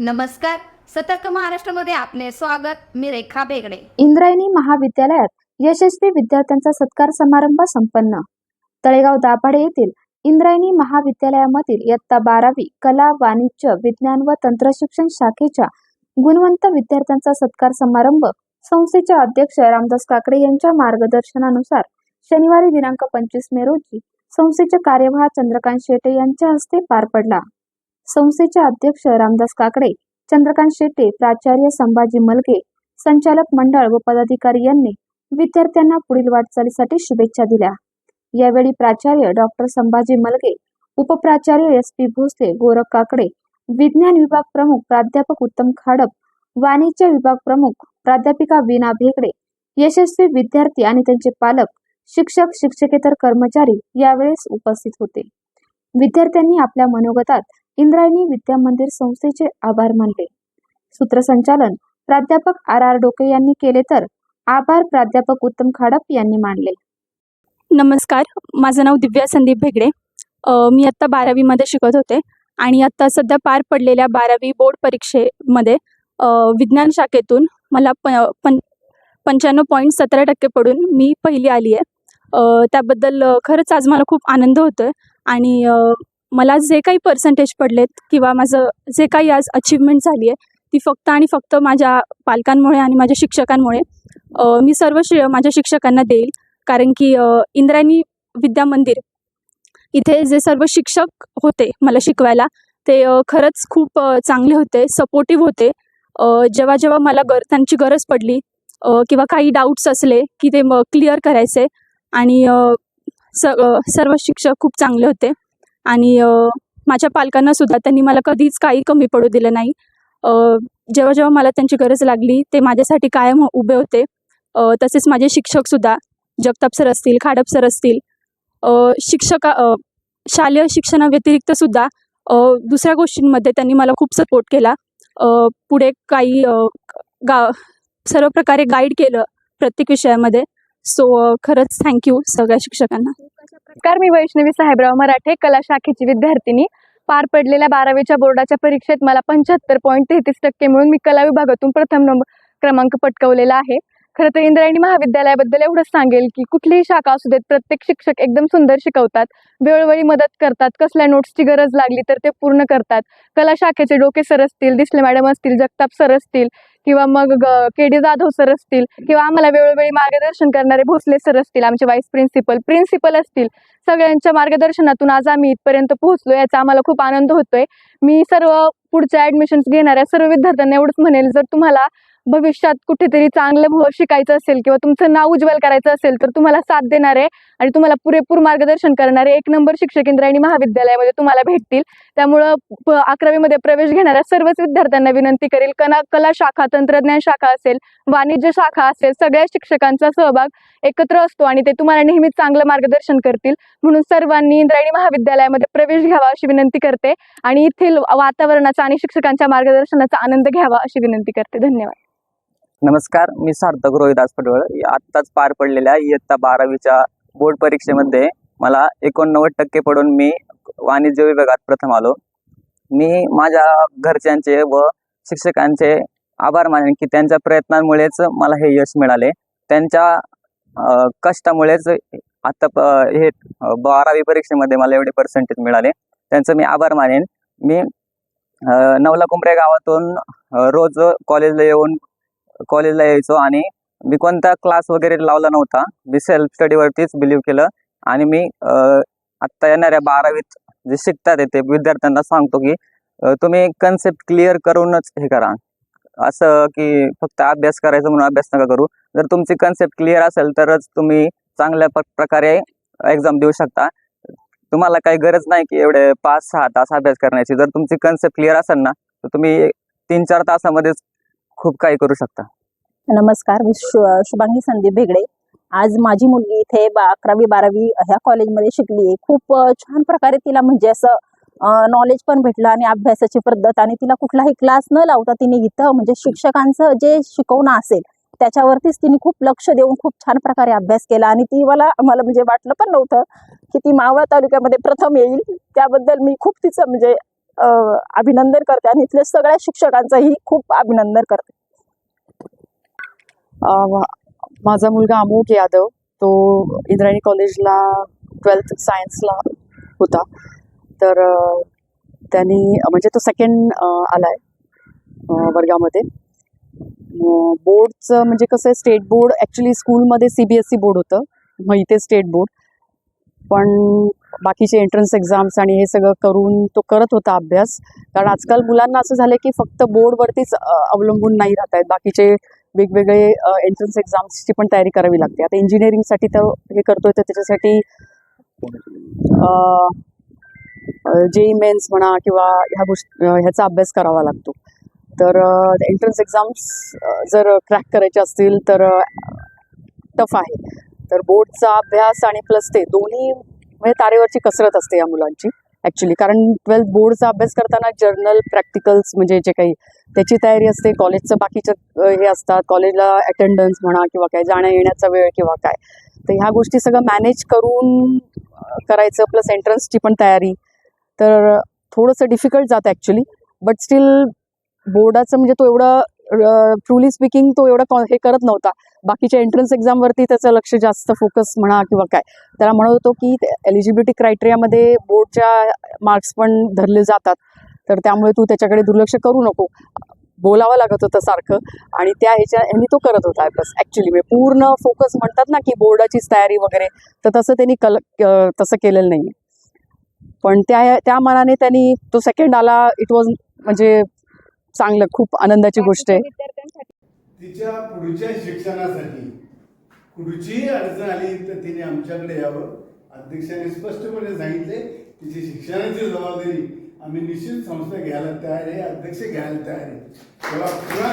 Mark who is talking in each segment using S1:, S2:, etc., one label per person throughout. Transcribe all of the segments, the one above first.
S1: नमस्कार. सतर्क महाराष्ट्रामध्ये आपले स्वागत. मी रेखा बेगडे.
S2: इंद्रायणी महाविद्यालयात यशस्वी विद्यार्थ्यांचा सत्कार समारंभ संपन्न. तळेगाव दाभाडे येथील इंद्रायणी महाविद्यालयामधील इयत्ता बारावी कला वाणिज्य विज्ञान व तंत्रशिक्षण शाखेच्या गुणवंत विद्यार्थ्यांचा सत्कार समारंभ संस्थेचे अध्यक्ष रामदास काकडे यांच्या मार्गदर्शनानुसार शनिवारी दिनांक पंचवीस मे रोजी संस्थेचे कार्यवाह चंद्रकांत शेटे यांच्या हस्ते पार पडला. संस्थेचे अध्यक्ष रामदास काकडे चंद्रकांत शेटे प्राचार्य संभाजी मलगे संचालक मंडळ व पदाधिकारी यांनी विद्यार्थ्यांना पुढील वाटचालीसाठी शुभेच्छा दिल्या. यावेळी प्राचार्य डॉक्टर संभाजी मलगे उपप्राचार्य एस पी भोसले गोरख काकडे विज्ञान विभाग प्रमुख प्राध्यापक उत्तम खाडप वाणिज्य विभाग प्रमुख प्राध्यापिका वीणा भेगडे यशस्वी विद्यार्थी आणि त्यांचे पालक शिक्षक शिक्षकेतर कर्मचारी यावेळेस उपस्थित होते. विद्यार्थ्यांनी आपल्या मनोगतात इंद्रायणी विद्या मंदिर संस्थेचे आभार मानले. सूत्रसंचालन प्राध्यापक आर आर डोके यांनी केले तर आभार प्राध्यापक उत्तम खाडप यांनी मानले.
S3: नमस्कार माझं नाव दिव्या संदीप भेगडे. मी आत्ता बारावीमध्ये शिकत होते आणि आत्ता सध्या पार पडलेल्या बारावी बोर्ड परीक्षेमध्ये विज्ञान शाखेतून मला प पं पंच्याण्णव पॉईंट सतरा टक्के पडून मी पहिली आली आहे त्याबद्दल खरंच आज मला खूप आनंद होतो आहे आणि मला जे काही पर्सेंटेज पडलेत किंवा माझं जे काही आज अचीवमेंट झाली आहे ती फक्त आणि फक्त माझ्या पालकांमुळे आणि माझ्या शिक्षकांमुळे मी सर्व श्रेय माझ्या शिक्षकांना देईल. कारण की इंद्रायणी विद्या मंदिर इथे जे सर्व शिक्षक होते मला शिकवायला ते खरंच खूप चांगले होते सपोर्टिव्ह होते. जेव्हा जेव्हा मला गर त्यांची गरज पडली किंवा काही डाऊट्स असले की ते मग क्लिअर करायचे. आणि स सर्व शिक्षक खूप चांगले होते. आणि माझ्या पालकांना सुद्धा त्यांनी मला कधीच काही कमी पडू दिलं नाही. जेव्हा जेव्हा मला त्यांची गरज लागली ते माझ्यासाठी कायम उभे होते. तसेच माझे शिक्षकसुद्धा जगताप सर असतील खाडप सर असतील शिक्षका शालेय शिक्षणाव्यतिरिक्त सुद्धा दुसऱ्या गोष्टींमध्ये त्यांनी मला खूप सपोर्ट केला. पुढे काही गा सर्व प्रकारे गाईड केलं प्रत्येक विषयामध्ये. सो खरंच थँक्यू सगळ्या शिक्षकांना.
S4: नमस्कार मी वैष्णवी साहेबराव मराठे कला शाखेची विद्यार्थिनी. पार पडलेल्या बारावीच्या बोर्डाच्या परीक्षेत मला पंच्याहत्तर पॉईंट तेहतीस टक्के मिळून मी कला विभागातून प्रथम नंबर क्रमांक पटकवलेला आहे. खरं तर इंद्रायणी महाविद्यालयाबद्दल एवढंच सांगेल की कुठलीही शाखा असू देत प्रत्येक शिक्षक एकदम सुंदर शिकवतात. वेळोवेळी मदत करतात. कसल्या नोट्सची गरज लागली तर ते पूर्ण करतात. कला शाखेचे डोके सर असतील दिसले मॅडम असतील जगताप सर असतील किंवा मग के डी जाधव सर असतील किंवा आम्हाला वेळोवेळी मार्गदर्शन करणारे भोसले सर असतील आमचे व्हाईस प्रिन्सिपल प्रिन्सिपल असतील सगळ्यांच्या मार्गदर्शनातून आज आम्ही इथपर्यंत पोहोचलो याचा आम्हाला खूप आनंद होतोय. मी सर्व पुढच्या ॲडमिशन्स घेणाऱ्या सर्व विद्यार्थ्यांना एवढंच म्हणेल जर तुम्हाला भविष्यात कुठेतरी चांगलं भ- शिकायचं असेल किंवा तुमचं नाव उज्ज्वल करायचं असेल तर तुम्हाला साथ देणारे आणि तुम्हाला पुरेपूर मार्गदर्शन करणारे एक नंबर शिक्षक इंद्रायणी महाविद्यालयामध्ये तुम्हाला भेटतील. त्यामुळं अकरावीमध्ये प्रवेश घेणाऱ्या सर्वच विद्यार्थ्यांना विनंती करेल. कला कला शाखा तंत्रज्ञान शाखा असेल वाणिज्य शाखा असेल सगळ्या शिक्षकांचा सहभाग एकत्र असतो आणि ते तुम्हाला नेहमीच चांगलं मार्गदर्शन करतील. म्हणून सर्वांनी इंद्रायणी महाविद्यालयामध्ये प्रवेश घ्यावा अशी विनंती करते. आणि येथील वातावरणाचा आणि शिक्षकांच्या मार्गदर्शनाचा आनंद घ्यावा अशी विनंती करते. धन्यवाद.
S5: नमस्कार मी सार्थक रोहिदास पटवळ आत्ताच पार पडलेल्या इयत्ता बारावीच्या बोर्ड परीक्षेमध्ये मला एकोणनव्वद टक्के पडून मी वाणिज्य विभागात प्रथम आलो. मी माझ्या घरच्यांचे व शिक्षकांचे आभार मानेन की त्यांच्या प्रयत्नांमुळेच मला हे यश मिळाले. त्यांच्या कष्टामुळेच आत्ता प हे बारावी परीक्षेमध्ये मला एवढे पर्सेंटेज मिळाले. त्यांचं मी आभार मानेन. मी नवला कुंभरे गावातून रोज कॉलेजला येऊन कॉलेजला यायचो आणि मी कोणता क्लास वगैरे लावला नव्हता. मी सेल्फ स्टडीवरतीच बिलीव्ह केलं. आणि मी आत्ता येणाऱ्या बारावीत जे शिकतात ते विद्यार्थ्यांना सांगतो की तुम्ही कन्सेप्ट क्लिअर करूनच हे करा. असं की फक्त अभ्यास करायचा म्हणून अभ्यास नका करू. जर तुमची कन्सेप्ट क्लिअर असेल तरच तुम्ही चांगल्या प्रकारे एक्झाम देऊ शकता. तुम्हाला काही गरज नाही की एवढे पाच सहा तास अभ्यास करण्याची. जर तुमची कन्सेप्ट क्लिअर असेल ना तर तुम्ही तीन चार तासामध्येच खूप काही करू शकता.
S6: नमस्कार मी शु शुभांगी संदीप भेगडे. आज माझी मुलगी इथे बा अकरावी बारावी ह्या कॉलेजमध्ये शिकली आहे. खूप छान प्रकारे तिला म्हणजे असं नॉलेज पण भेटलं आणि अभ्यासाची पद्धत आणि तिला कुठलाही क्लास न लावता तिने इथं म्हणजे शिक्षकांचं जे शिकवणं असेल त्याच्यावरतीच तिने खूप लक्ष देऊन खूप छान प्रकारे अभ्यास केला आणि ती मला मला म्हणजे वाटलं पण नव्हतं की ती मावळ तालुक्यामध्ये प्रथम येईल. त्याबद्दल मी खूप तिचं म्हणजे अभिनंदन करते आणि इथल्या सगळ्या शिक्षकांचंही खूप अभिनंदन करते.
S7: माझा मुलगा अमोक यादव तो इंद्रायणी कॉलेजला ट्वेल्थ सायन्सला होता. तर त्यांनी म्हणजे तो सेकंड आलाय वर्गामध्ये. बोर्डचं म्हणजे कसं आहे स्टेट बोर्ड ॲक्च्युली स्कूलमध्ये C B S E board होतं. मग इथे स्टेट बोर्ड पण बाकीचे एंट्रन्स एक्झाम्स आणि हे सगळं करून तो करत होता अभ्यास. कारण आजकाल मुलांना असं झालं की फक्त बोर्डवरतीच अवलंबून नाही राहत आहेत बाकीचे वेगवेगळे एंट्रन्स एक्झाम्सची पण तयारी करावी लागते. आता इंजिनिअरिंगसाठी तर हे करतोय तर त्याच्यासाठी जे मेन्स म्हणा किंवा ह्या गोष्टी ह्याचा अभ्यास करावा लागतो. तर एंट्रन्स एक्झाम्स जर क्रॅक करायचे असतील तर टफ आहे. तर बोर्डचा अभ्यास आणि प्लस ते दोन्ही म्हणजे तारेवरची कसरत असते या मुलांची ॲक्च्युली कारण ट्वेल्थ बोर्डचा अभ्यास करताना जर्नल प्रॅक्टिकल्स म्हणजे जे काही त्याची तयारी असते. कॉलेजचं बाकीचं हे असतात. कॉलेजला अटेंडन्स म्हणा किंवा काय जाण्या येण्याचा वेळ किंवा काय. तर ह्या गोष्टी सगळं मॅनेज करून करायचं प्लस एंट्रन्सची पण तयारी. तर थोडंसं डिफिकल्ट जातं ॲक्च्युली बट स्टील बोर्डाचं म्हणजे तो एवढं ट्रुली स्पीकिंग तो एवढा कॉ- हे करत नव्हता. बाकीच्या एंट्रन्स एक्झामवरती त्याचं लक्ष जास्त फोकस म्हणा किंवा काय. त्याला म्हणत होतो की एलिजिबिलिटी क्रायटेरियामध्ये बोर्डच्या मार्क्स पण धरले जातात. तर त्यामुळे तू त्याच्याकडे दुर्लक्ष करू नको. बोलावं लागत होतं सारखं. आणि त्या ह्याच्या ह्यांनी तो करत होता प्लस ॲक्च्युली म्हणजे पूर्ण फोकस म्हणतात ना की बोर्डाचीच तयारी वगैरे. तर तसं त्यांनी कल तसं केलेलं नाही पण त्या त्या मनाने त्यांनी तो सेकंड आला. इट वॉज म्हणजे चांगलं खूप आनंदाची गोष्ट आहे.
S8: तिच्या पुढच्या शिक्षणासाठी पुढचीही अडचण आली तर तिने आमच्याकडे यावं. अध्यक्षाने स्पष्टपणे सांगितले तिची शिक्षणाची जबाबदारी आम्ही निश्चित संस्था घ्यायला तयार आहे अध्यक्ष घ्यायला तयार आहे. तेव्हा पुन्हा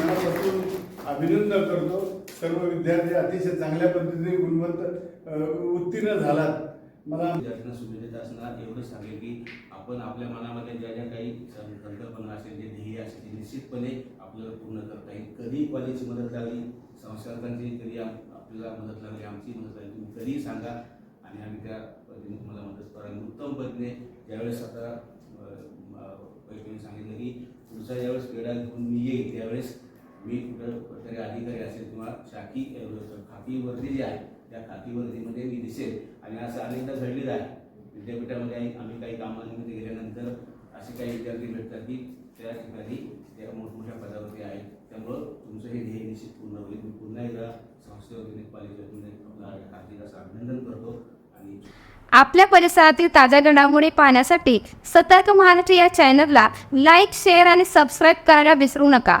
S8: मनापासून अभिनंदन करतो. सर्व विद्यार्थी अतिशय चांगल्या पद्धतीने गुणवंत उत्तीर्ण झालात. मला
S9: विद्यार्थ्यांना शुभेच्छा असणार एवढंच सांगेल की आपण आपल्या मनामध्ये ज्या ज्या काही संकल्पना असेल जे ध्येय असेल ते निश्चितपणे आपल्याला पूर्ण करता येईल. कधी कॉलेजची मदत लागली संस्थांची कधी आपल्याला मदत लागली आमची मदत लागली तुम्ही कधीही सांगा. आणि आम्ही त्या पद्धतीने तुम्हाला मदत करा उत्तम पद्धतीने ज्यावेळेस आता पैठणी सांगितलं की पुढचा ज्यावेळेस वेळा घेऊन मी येईल त्यावेळेस मी कुठं तरी अधिकारी असेल किंवा शाखी खाकीवरती जे आहे त्या खातीवरतीमध्ये मी दिसेल. आणि असं अनेकदा घडलेलं आहे. विद्यापीठामध्ये आम्ही काही कामानिमित्त गेल्यानंतर असे काही विद्यार्थी भेटतात की त्या ठिकाणी त्या मोठमोठ्या पदावरती आहेत. त्यामुळं तुमचं हे ध्येय निश्चित पूर्ण होईल. मी पुन्हा एकदा संस्थेवरती पालिकेतून आपला हार्दिक असं अभिनंदन करतो आणि
S1: आपल्या परिसरातील ताज्या घडामोडी पाहण्यासाठी सतर्क महाराष्ट्र या चॅनलला लाईक शेअर आणि सबस्क्राईब करायला विसरू नका.